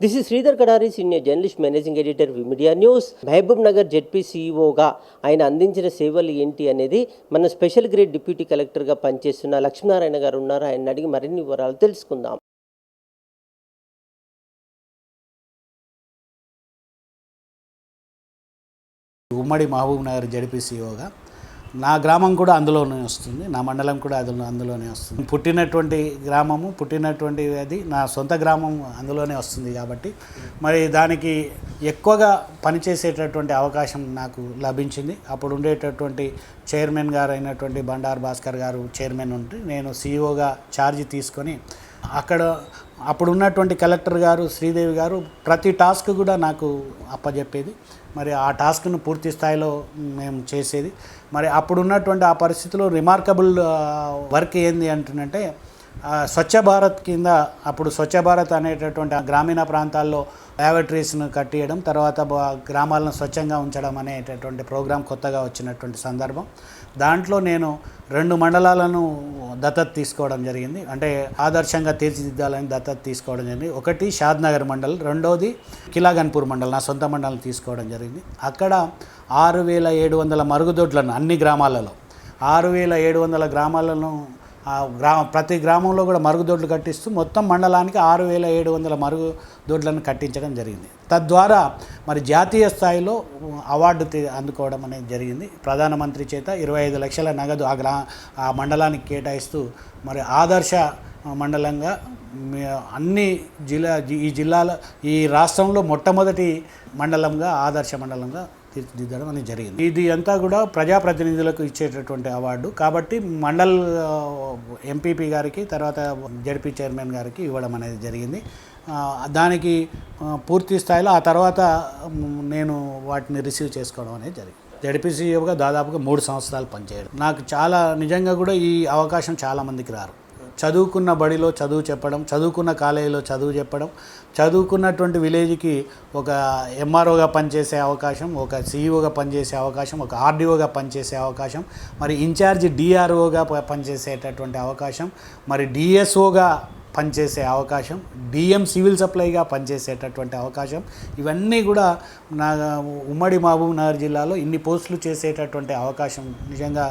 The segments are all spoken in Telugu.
This is Sridhar Kadari senior journalist managing editor media news Mahbubnagar ZP సీఈఓగా ఆయన అందించిన సేవలు ఏంటి అనేది మన స్పెషల్ గ్రేడ్ డిప్యూటీ కలెక్టర్గా పనిచేస్తున్న లక్ష్మీనారాయణ గారు ఉన్నారు. ఆయన అడిగి మరిన్ని వివరాలు తెలుసుకుందాం. ఉమ్మడి మహబూబ్ నగర్ జడిపిసిఓగా నా గ్రామం కూడా అందులోనే వస్తుంది. నా మండలం కూడా అందులో అందులోనే వస్తుంది. పుట్టినటువంటి గ్రామము పుట్టినటువంటి అది నా సొంత గ్రామం అందులోనే వస్తుంది కాబట్టి. మరి దానికి ఎక్కువగా పనిచేసేటటువంటి అవకాశం నాకు లభించింది. అప్పుడు ఉండేటటువంటి చైర్మన్ గారు అయినటువంటి బండారు భాస్కర్ గారు చైర్మన్ ఉంటే నేను సీఈఓగా ఛార్జ్ తీసుకొని అక్కడ అప్పుడు ఉన్నటువంటి కలెక్టర్ గారు శ్రీదేవి గారు ప్రతి టాస్క్ కూడా నాకు అప్పచెప్పేది మరి ఆ టాస్క్ను పూర్తి స్థాయిలో మేము చేసేది. మరి అప్పుడు ఉన్నటువంటి ఆ పరిస్థితిలో రిమార్కబుల్ వర్క్ ఏంది అంటున్నంటే స్వచ్ఛ భారత్ కింద అప్పుడు స్వచ్ఛ భారత్ అనేటటువంటి ఆ గ్రామీణ ప్రాంతాల్లో ల్యాబొరేటరీస్ను కట్టియడం తర్వాత గ్రామాలను స్వచ్ఛంగా ఉంచడం అనేటటువంటి ప్రోగ్రాం కొత్తగా వచ్చినటువంటి సందర్భం. దాంట్లో నేను రెండు మండలాలను దత్తత తీసుకోవడం జరిగింది. అంటే ఆదర్శంగా తీర్చిదిద్దాలని దత్తత తీసుకోవడం జరిగింది. ఒకటి షాద్నగర్ మండల్ రెండోది కిలాగన్పూర్ మండల్ నా సొంత మండలం తీసుకోవడం జరిగింది. అక్కడ ఆరు వేల ఏడు వందల మరుగుదొడ్లను అన్ని గ్రామాలలో ఆరు వేల ఏడు వందల గ్రామాలను గ్రామ ప్రతి గ్రామంలో కూడా మరుగుదొడ్లు కట్టిస్తూ మొత్తం మండలానికి ఆరు వేల ఏడు వందల మరుగుదొడ్లను కట్టించడం జరిగింది. తద్వారా మరి జాతీయ స్థాయిలో అవార్డు అందుకోవడం అనేది జరిగింది. ప్రధానమంత్రి చేత ఇరవై ఐదు లక్షల నగదు ఆ గ్రా ఆ మండలానికి కేటాయిస్తూ మరి ఆదర్శ మండలంగా అన్ని జిల్లా ఈ జిల్లాల ఈ రాష్ట్రంలో మొట్టమొదటి మండలంగా ఆదర్శ మండలంగా తీర్చిదిద్దడం అనేది జరిగింది. ఇది అంతా కూడా ప్రజాప్రతినిధులకు ఇచ్చేటటువంటి అవార్డు. కాబట్టి మండల్ ఎంపీపీ గారికి తర్వాత జడ్పీ చైర్మన్ గారికి ఇవ్వడం అనేది జరిగింది. దానికి పూర్తి స్థాయిలో ఆ తర్వాత నేను వాటిని రిసీవ్ చేసుకోవడం అనేది జరిగింది. జడ్పీసీఓగా దాదాపుగా మూడు సంవత్సరాలు పనిచేయడం. నాకు చాలా నిజంగా కూడా ఈ అవకాశం చాలామందికి రారు. చదువుకున్న బడిలో చదువు చెప్పడం చదువుకున్న కాలేజీలో చదువు చెప్పడం చదువుకున్నటువంటి విలేజ్కి ఒక ఎంఆర్ఓగా పనిచేసే అవకాశం ఒక సీఈఓగా పనిచేసే అవకాశం ఒక ఆర్డీఓగా పనిచేసే అవకాశం మరి ఇన్ఛార్జ్ డిఆర్ఓగా పనిచేసేటటువంటి అవకాశం మరి డిఎస్ఓగా పనిచేసే అవకాశం డిఎం సివిల్ సప్లైగా పనిచేసేటటువంటి అవకాశం ఇవన్నీ కూడా నా ఉమ్మడి మహబూబ్ నగర్ జిల్లాలో ఇన్ని పోస్టులు చేసేటటువంటి అవకాశం నిజంగా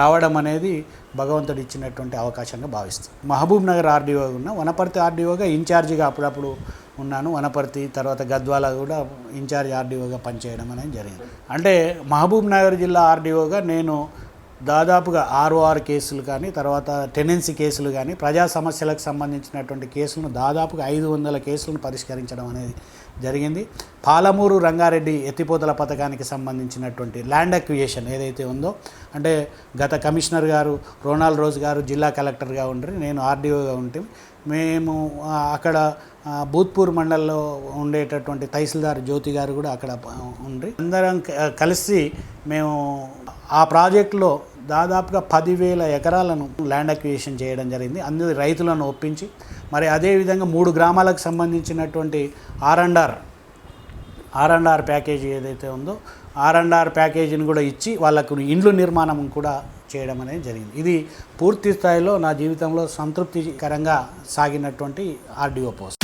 రావడం అనేది భగవంతుడు ఇచ్చినటువంటి అవకాశంగా భావిస్తాను మహబూబ్ నగర్ ఆర్డీఓ ఉన్న వనపర్తి ఆర్డీఓగా ఇన్ఛార్జిగా అప్పుడప్పుడు ఉన్నాను. వనపర్తి తర్వాత గద్వాల కూడా ఇన్ఛార్జ్ ఆర్డీఓగా పనిచేయడం అనేది జరిగింది. అంటే మహబూబ్ నగర్ జిల్లా ఆర్డీఓగా నేను దాదాపుగా ఆర్ఓఆర్ కేసులు కానీ తర్వాత టెనెన్సీ కేసులు కానీ ప్రజా సమస్యలకు సంబంధించినటువంటి కేసులను దాదాపుగా ఐదు వందల కేసులను పరిష్కరించడం అనేది జరిగింది. పాలమూరు రంగారెడ్డి ఎత్తిపోతల పథకానికి సంబంధించినటువంటి ల్యాండ్ అక్వియేషన్ ఏదైతే ఉందో అంటే గత కమిషనర్ గారు రోనాల్డ్ రోజ్ గారు జిల్లా కలెక్టర్గా ఉండరు నేను ఆర్డీఓగా ఉంటే మేము అక్కడ భూత్పూర్ మండలంలో ఉండేటటువంటి తహసీల్దార్ జ్యోతి గారు కూడా అక్కడ ఉండ్రి అందరం క- కలిసి మేము ఆ ప్రాజెక్టులో దాదాపుగా పదివేల ఎకరాలను ల్యాండ్ అక్విజిషన్ చేయడం జరిగింది. అందులో రైతులను ఒప్పించి మరి అదేవిధంగా మూడు గ్రామాలకు సంబంధించినటువంటి R and R R and R package ఏదైతే ఉందో ఆర్ అండ్ ఆర్ ప్యాకేజీని కూడా ఇచ్చి వాళ్ళకు ఇండ్లు నిర్మాణం కూడా చేయడం అనేది జరిగింది. ఇది పూర్తి స్థాయిలో నా జీవితంలో సంతృప్తికరంగా సాగినటువంటి ఆర్డీఓ పోస్ట్.